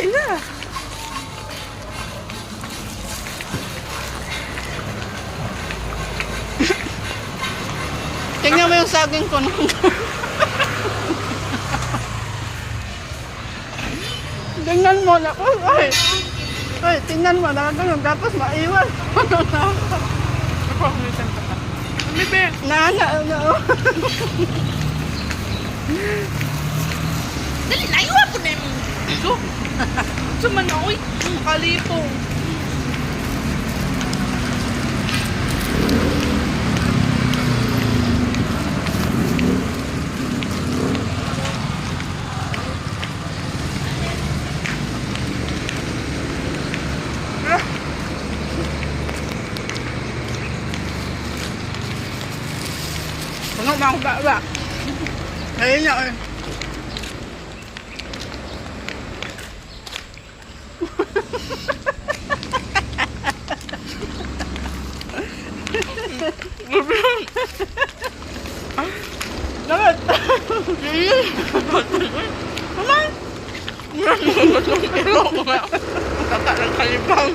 Ay na! Tingnan mo yung saging ko nung Tingnan mo na ko. Ay, ay, tingnan mo na ganun. Tapos maiwan. Ako, minsan ka. Ano ba? na, na, na. Dali, naiwan sa manoy. Kalipong. Nó mong bạ bạ Thấy nhậu Suman na, uy. Kalipong. Puno mo akong baba. Ayun na, eh. Bakit? Naman. Pero ako nga. Tata ng kalipang.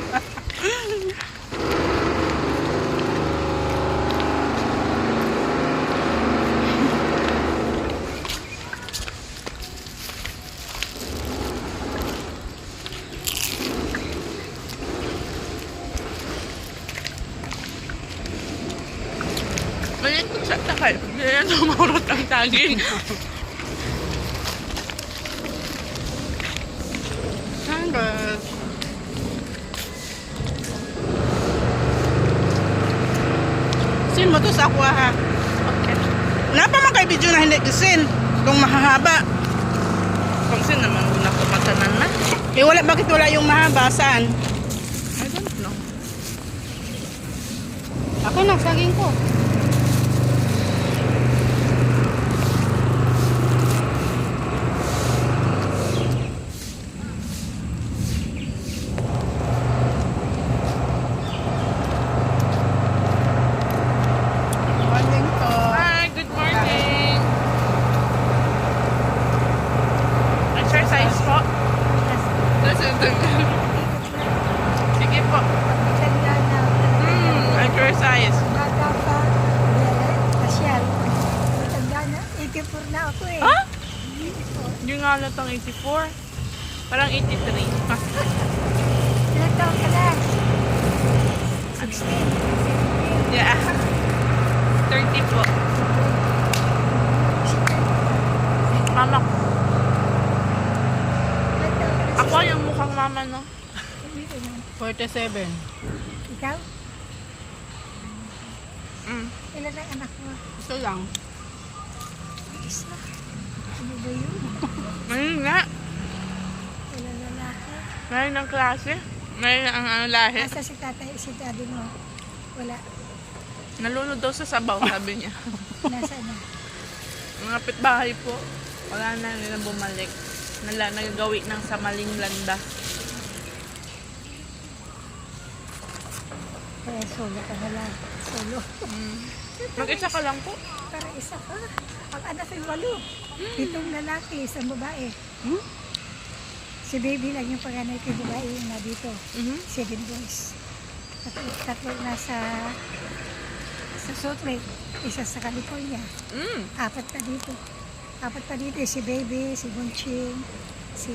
Maliit ko sa takay. Ganyan tumurot ang taging. Hanggang. Sin mo to sa aqua ha. Okay. Napa man kay video na hindi gisin. Kung mahahaba. Kung sin naman muna ko matanan na. Eh wala, bakit wala yung mahaba? Saan? I don't know. Ako na, saging ko. Morning to. Hi, good morning. Exercise po. Listen to Sige po. Hmm, exercise. Bata pa, pasyal. Matanda na, 84 na ako eh. Ha? Yung nga latang 84. Parang 83. Ah, Ilang taon ka na? 16. yeah. 30 po. Mama ko. Ilang taon ka na? Ako yung mukhang mama, no? Dito na. 47. Ikaw? Mm. Ilan ang anak mo? Ito lang. Isa. Ano ba yun? Ayun nga. Ilan lalaki? Ngayon ng klase. Ngayon ang ano, lahi. Nasa si tatay, si daddy mo? Wala. Nalunod daw sa sabaw, sabi niya. Nasa na? Mga pitbahay po. Wala na nila bumalik. Nala, nagagawi ng samaling landa. Kaya solo ka na lang. Solo. Mm. Mag-isa ka lang po. Para isa ka. Ang anak ay walo. Pitong lalaki, isang babae. Hmm? Si baby lang yung panganay ko babae yung na dito. Mhm. Seven boys. Tatlo, tatlo nasa sa Salt Lake, isa sa California. Mm. Apat pa dito. Apat pa dito, si Baby, si Bunching, si...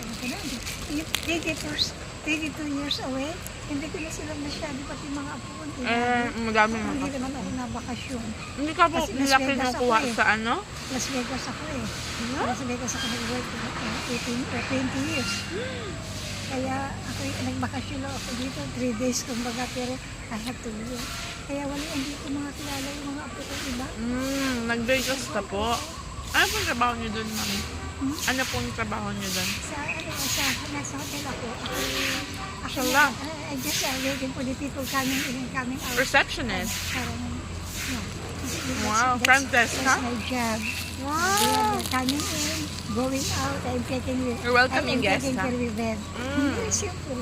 Ano ka na? 22 years, 22 years away. Hindi ko na sila masyado, pati mga apo ko. Hindi, Eh, madami na hindi naman ako na bakasyon. Hindi ka po nilaki ako kuha eh. sa ano? Las Vegas ako eh. Las Vegas ako nag-work uh, 18 or 20 years. Kaya ako nagbakasyon lang ako dito, 3 days kumbaga, pero I have to leave. Kaya wala, hindi ko mga kilala yung mga apo ko iba. Mm, nag-Vegas ka po. Ano pong trabaho niyo doon, ma'am? Hmm? Ano pong trabaho niyo doon? Sa ano, sa nasa Mashallah. I just uh, waiting for the people coming in and coming out. Receptionist. No. That's- Wow, that's- front desk, That's huh? my job. They Wow. are coming in, going out, I'm taking You're welcoming I'm guests, taking huh? care with them. Mm. Very simple.